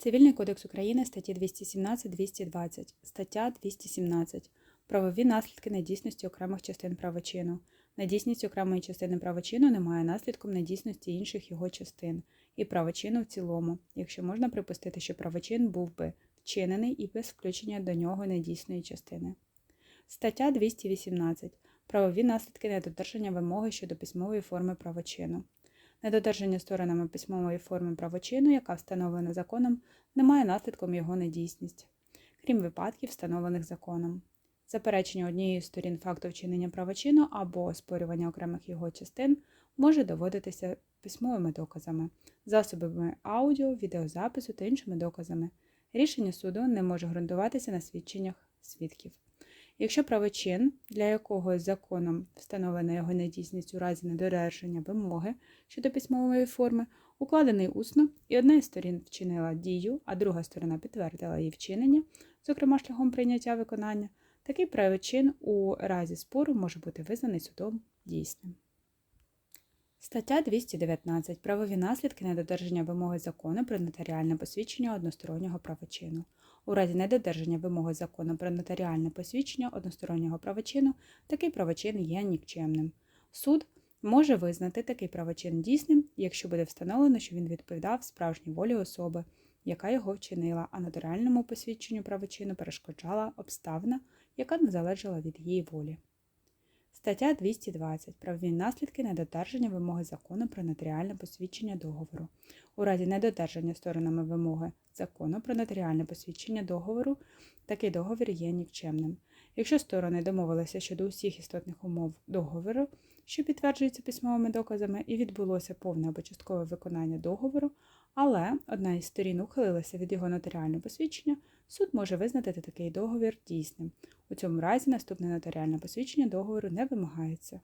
Цивільний кодекс України статті 217-220, стаття 217. Правові наслідки недійсності окремих частин правочину. Недійсність окремої частини правочину не має наслідком недійсності інших його частин і правочину в цілому, якщо можна припустити, що правочин був би вчинений і без включення до нього недійсної частини. Стаття 218. Правові наслідки недодержання вимоги щодо письмової форми правочину. Недодержання сторонами письмової форми правочину, яка встановлена законом, не має наслідком його недійсність, крім випадків, встановлених законом. Заперечення однієї з сторін факту вчинення правочину або оспорювання окремих його частин може доводитися письмовими доказами, засобами аудіо, відеозапису та іншими доказами. Рішення суду не може ґрунтуватися на свідченнях свідків. Якщо правочин, для якого законом встановлена його недійсність у разі недодержання вимоги щодо письмової форми, укладений усно, і одна із сторін вчинила дію, а друга сторона підтвердила її вчинення, зокрема шляхом прийняття виконання, такий правочин у разі спору може бути визнаний судом дійсним. Стаття 219. Правові наслідки недодержання вимоги закону про нотаріальне посвідчення одностороннього правочину. У разі недодержання вимоги закону про нотаріальне посвідчення одностороннього правочину такий правочин є нікчемним. Суд може визнати такий правочин дійсним, якщо буде встановлено, що він відповідав справжній волі особи, яка його вчинила, а нотаріальному посвідченню правочину перешкоджала обставина, яка не залежала від її волі. Стаття 220. Правові наслідки недодержання вимоги закону про нотаріальне посвідчення договору. У разі недодержання сторонами вимоги закону про нотаріальне посвідчення договору, такий договір є нікчемним. Якщо сторони домовилися щодо усіх істотних умов договору, що підтверджуються письмовими доказами, і відбулося повне або часткове виконання договору, але одна із сторін ухилилася від його нотаріального посвідчення, суд може визнати такий договір дійсним. У цьому разі наступне нотаріальне посвідчення договору не вимагається.